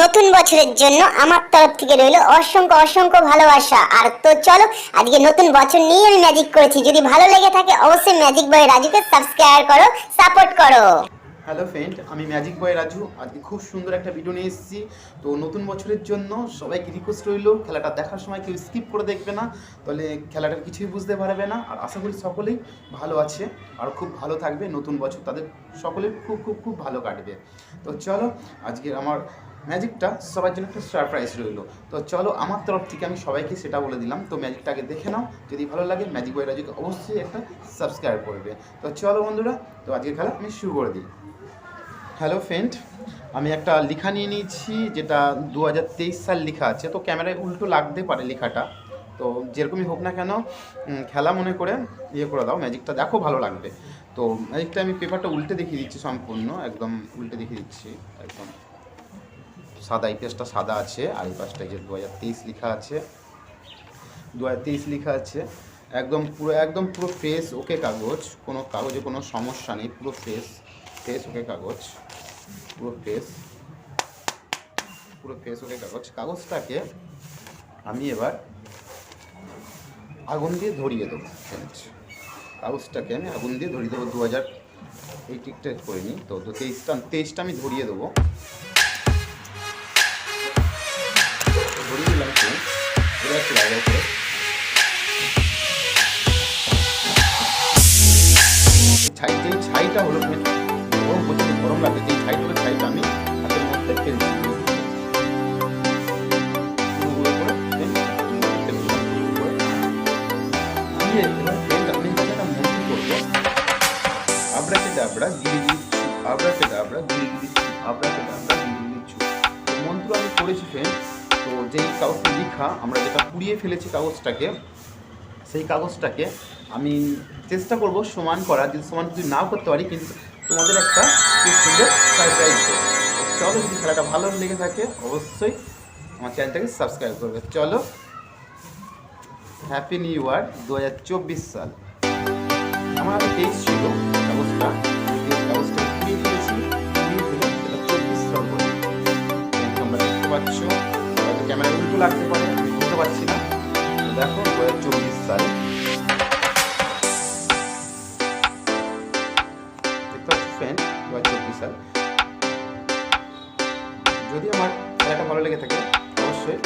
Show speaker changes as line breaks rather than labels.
নতুন বছরের জন্য আমার তরফ থেকে রইল অসংখ্য অসংখ্য ভালোবাসা। আর তো চলো, আজকে নতুন বছর নিয়ে আমি ম্যাজিক করেছি। যদি ভালো লেগে থাকে, অবশ্যই ম্যাজিক বয় রাজুকে সাবস্ক্রাইব করো সাপোর্ট করো।
হ্যালো ফ্রেন্ড আমি ম্যাজিক বয় রাজু। আজকে খুব সুন্দর একটা ভিডিও নিয়ে এসেছি। তো নতুন বছরের জন্য সবাইকে রিকোয়েস্ট রইল, খেলাটা দেখার সময় কেউ স্কিপ করে দেখবে না, তাহলে খেলাটার কিছুই বুঝতে পারবে না। আর আশা করি সকলেই ভালো আছে, আর খুব ভালো থাকবে নতুন বছর। তাদের সকলের খুব খুব খুব ভালো কাটবে। তো চলো আজকে আমার ম্যাজিকটা সবার জন্য একটা সারপ্রাইজ রইল। তো চলো আমার তরফ থেকে আমি সবাইকে সেটা বলে দিলাম। তো ম্যাজিকটাকে দেখে নাও, যদি ভালো লাগে ম্যাজিক বয় রাজুকে অবশ্যই একটা সাবস্ক্রাইব করবে। তো চলো বন্ধুরা, তো আজকের খেলা আমি শুরু করে দিই। হ্যালো ফ্রেন্ড আমি একটা লেখা নিয়ে নিয়েছি যেটা দু হাজার তেইশ সাল লেখা আছে। তো ক্যামেরায় উল্টো লাগতে পারে লেখাটা। তো যেরকমই হোক না কেন খেলা মনে করে ইয়ে করে দাও, ম্যাজিকটা দেখো ভালো লাগবে। তো ম্যাজিকটা আমি পেপারটা উল্টে দেখিয়ে দিচ্ছি সম্পূর্ণ, একদম উল্টে দেখিয়ে দিচ্ছি, একদম। সাদা এই পেজটা সাদা আছে আর এই পাশটা যে দু হাজার তেইশ লেখা আছে। দু হাজার তেইশ লেখা আছে। একদম পুরো একদম পুরো ফ্রেশ ওকে কাগজ। কোনো কাগজে কোনো সমস্যা নেই, পুরো ফ্রেশ ফ্রেশ ওকে কাগজ। পুরো ফ্রেশ পুরো ফ্রেশ ওকে কাগজ। কাগজটাকে আমি এবার আগুন দিয়ে ধরিয়ে দেবো। কাগজটাকে আমি আগুন দিয়ে ধরিয়ে দেবো। দু হাজার এই টিকটা করিনি তো তো তেইশটা তেইশটা আমি ধরিয়ে দেবো। লাগাই করে ছাই যেই ছাইটা হলো গরম প্রচুর গরম লাগে মন্ত্র আমি করেছি ফ্রেন্ড তো যেই কাগজটা লেখা, আমরা যেটা পুড়িয়ে ফেলেছি কাগজটাকে, সেই কাগজটাকে আমি চেষ্টা করব সমান করার। যদি সমান যদি নাও করতে পারি, কিন্তু তোমাদের একটা খুব সুন্দর সারপ্রাইজ দেবো। চলো, যদি খেলাটা ভালো লেগে থাকে, অবশ্যই আমার চ্যানেলটাকে সাবস্ক্রাইব করবে। চলো হ্যাপি নিউ ইয়ার দু হাজার চব্বিশ সাল। আমার হাতে ছিল কাগজটা কাগজটা ফেলেছি, পুড়িয়ে ফেলে সেটা চব্বিশ সাল করে তোমরা দেখতে পাচ্ছ। ক্যামেরা উল্টো লাগতে পারে, বুঝতে পারছি না। দেখো দু হাজার চব্বিশ সাল। দেখতে পাচ্ছি ফ্রেন্ড দু হাজার চব্বিশ সাল। যদি আমার খেলাটা ভালো লেগে থাকে, অবশ্যই